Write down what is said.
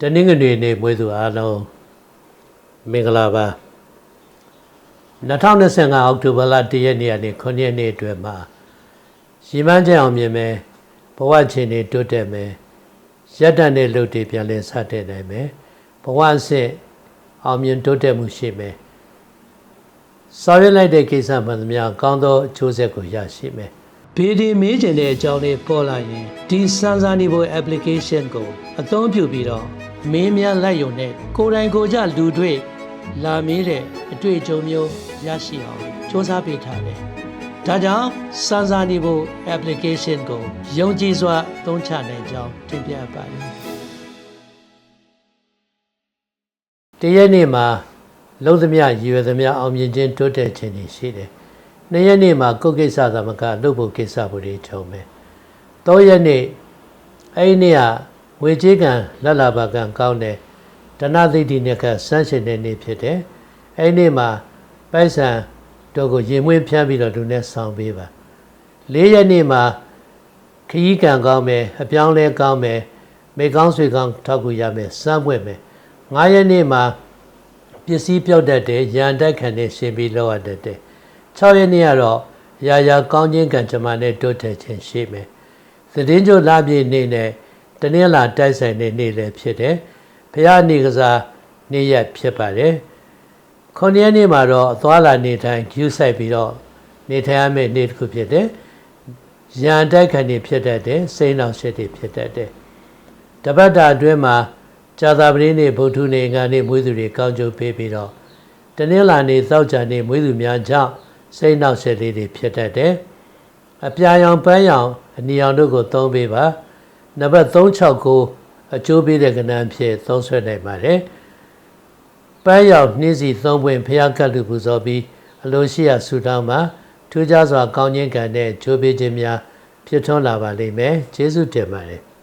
တနင်္ဂနွေနေ့မွေးသူအားလုံးမင်္ဂလာပါ2025အောက်တိုဘာလ1ရက်နေ့ကနေ9ရက်နေ့အတွင်းမှာရီမန်းချက်အောင်မြင်မယ်ဘဝချင်းတွေတိုးတက်မယ်ရက်တန်တဲ့လူတွေပြန်လည်စတင်နိုင်မယ်ဘဝအဆင့်အောင်မြင်တိုးတက်မှုရှိမယ်ဆောင်ရွက်လိုက်တဲ့ကိစ္စမှန်သမျှကောင်းသောအကျိုးဆက်ကိုရရှိမယ်ဗီဒီမေးချင်တဲ့အကြောင်းလေးပေါ်လာရင်ဒီစမ်းစာနေဖို့ application ကိုအသုံးပြုပြီးတော့ မင်းများလိုက်ရုံနဲ့ကိုယ်တိုင်ကိုယ်ကြလူတွေ့လာမေးတဲ့အတွေ့အကြုံမျိုးရရှိအောင်စ조사ပေးထားတယ်။ဒါကြောင့်စမ်းစာနေဖို့ application ကိုယုံကြည်စွာအသုံးချနိုင်ကြောင်းတင်ပြပါတယ်။တရက်နေ့မှာလုံးသမျှရည်ရွယ်သမျှအောင်မြင်ခြင်းတိုးတက်ခြင်းတွေရှိတယ်။နှစ်ရက်နေ့မှာကိုယ်ကိစ္စသမကလုပ်ဖို့ကိစ္စဖို့တွေထုံမယ်။သုံးရက်နေ့အဲ့ဒီနေ့က ငွေကြေးကံလက်လာပါကံကောင်းတယ်။ဒဏသိတိနဲ့ကစမ်းရှင်တဲ့နေ့ဖြစ်တယ်။အဲ့ဒီနေ့မှာပိုက်ဆံတို့ကိုရင်မွေးဖြန်းပြီးတော့လူနဲ့ဆောင်ပေးပါ။လေးရက်နေ့မှာခရီးကံကောင်းမယ်အပြောင်းလဲကောင်းမယ်မိကောင်းဆွေကောင်းထောက်ကူရမယ်စမ်းပွင့်မယ်။ငါးရက်နေ့မှာပစ္စည်းပြောက်တတ်တယ်ရန်တိုက်ခံနဲ့ရှင်ပြီးလောက်ရတတ်တယ်။6ရက်နေ့ကတော့ရာရာကောင်းခြင်းကံကြမ္မာနဲ့တိုးတက်ခြင်းရှိမယ်။သတင်းကြိုလာပြည့်နေ့နဲ့ တနင်္လာတိုက်ဆိုင်တဲ့နေ့လည်းဖြစ်တယ်။ဘုရားနေကစားနေ့ရက်ဖြစ်ပါတယ်။ခုနှစ်ရက်နေ့မှာတော့အသွားလာနေထိုင်ကျူးဆိုင်ပြီးတော့နေထိုင်ရမယ့်နေ့တစ်ခုဖြစ်တယ်။ရန်တိုက်ခံနေဖြစ်တတ်တယ်။စိတ်နှောက်ရှက်တွေဖြစ်တတ်တယ်။တပတ်တာအတွင်းမှာဇာတာပတိနေ့ဗုဒ္ဓနေ့ငါနေ့မွေးသူတွေကောင်းကျိုးပေးပြီးတော့တနင်္လာနေ့သောကြာနေ့မွေးသူများကြောင့်စိတ်နှောက်ရှက်လေးတွေဖြစ်တတ်တယ်။အပြာရောင်ပန်းရောင်အနီရောင်တို့ကိုသုံးပေးပါ။ နံပါတ်369အကျိုးပေးတဲ့ကဏ္ဍဖြစ်သုံးဆွဲနိုင်ပါတယ်။ပန်းရောင်နှင်းစီသုံးပွင့်ဖျားကတ်လူပူဇော်ပြီးအလိုရှိရာဆူတောင်းမှာထူးခြားစွာကောင်းခြင်းကံနဲ့ကျိုးပေးခြင်းများဖြစ်ထွန်းလာပါလိမ့်မယ်။ကျေးဇူးတင်ပါတယ်။